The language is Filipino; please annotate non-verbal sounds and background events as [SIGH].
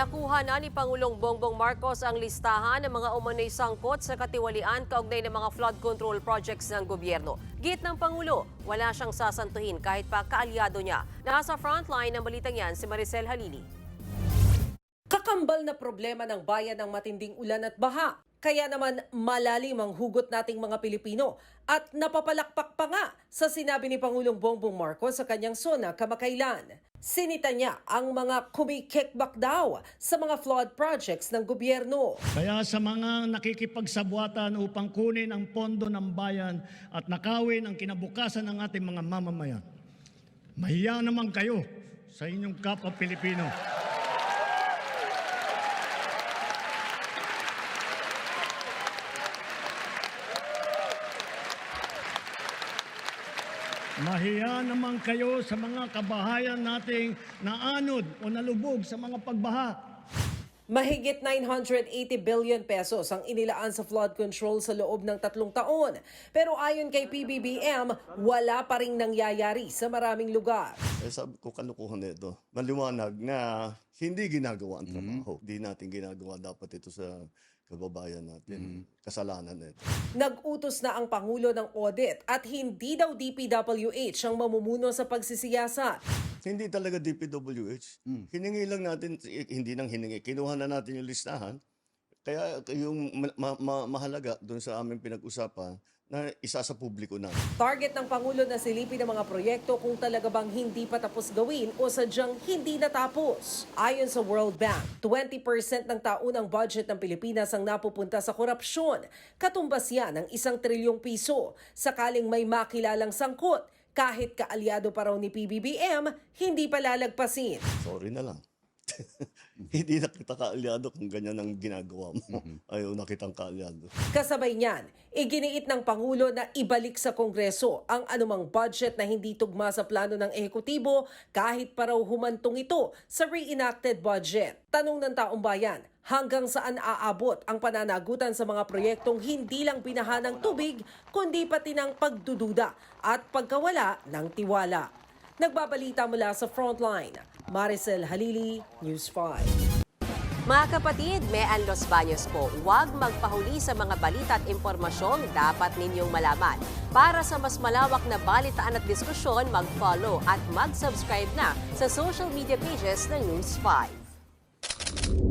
Nakuha na ni Pangulong Bongbong Marcos ang listahan ng mga umano'y sangkot sa katiwalian kaugnay ng mga flood control projects ng gobyerno. Git ng Pangulo, wala siyang sasantuhin kahit pa kaalyado niya. Nasa frontline ng balitang yan si Maricel Halili. Kakambal na problema ng bayan ng matinding ulan at baha. Kaya naman malalim ang hugot nating mga Pilipino at napapalakpak pa nga sa sinabi ni Pangulong Bongbong Marcos sa kanyang sona kamakailan. Sinita niya ang mga kumikikbak daw sa mga flood projects ng gobyerno. Kaya sa mga nakikipagsabuatan upang kunin ang pondo ng bayan at nakawin ang kinabukasan ng ating mga mamamayan, mahiya naman kayo sa inyong kapwa Pilipino. Mahiya naman kayo sa mga kabahayan nating naanod o nalubog sa mga pagbaha. Mahigit 980 billion pesos ang inilaan sa flood control sa loob ng tatlong taon. Pero ayon kay PBBM, wala pa rin nangyayari sa maraming lugar. Eh, sabi ko, kalukuhan na ito. Maliwanag na hindi ginagawa ang trabaho. Hindi natin ginagawa dapat ito sa kababayan natin. Kasalanan na ito. Nag-utos na ang Pangulo ng audit at hindi daw DPWH ang mamumuno sa pagsisiyasat. Hindi talaga DPWH. Hiningi lang natin, hindi nang hiningi. Kinuha na natin yung listahan. Kaya yung ma- ma- ma- mahalaga doon sa aming pinag-usapan na isa sa publiko na. Target ng Pangulo na silipin ang mga proyekto kung talaga bang hindi pa tapos gawin o sadyang hindi natapos. Ayon sa World Bank, 20% ng taunang budget ng Pilipinas ang napupunta sa korupsyon. Katumbas yan ng isang trilyong piso. Sakaling may makilalang sangkot, kahit kaalyado pa raw ni PBBM, hindi pa lalagpasin. Sorry na lang. [LAUGHS] hindi na kita kaalyado kung ganyan ang ginagawa mo. Ayaw na kitang kaalyado. Kasabay niyan, iginiit ng Pangulo na ibalik sa Kongreso ang anumang budget na hindi tugma sa plano ng ehekutibo kahit pa raw humantong ito sa reenacted budget. Tanong ng taong bayan, hanggang saan aabot ang pananagutan sa mga proyektong hindi lang binaha ng tubig, kundi pati ng pagdududa at pagkawala ng tiwala. Nagbabalita mula sa Frontline, Maricel Halili, News 5. Mga kapatid, Mean Los Baños po, huwag magpahuli sa mga balita at impormasyong dapat ninyong malaman. Para sa mas malawak na balitaan at diskusyon, mag-follow at mag-subscribe na sa social media pages ng News 5.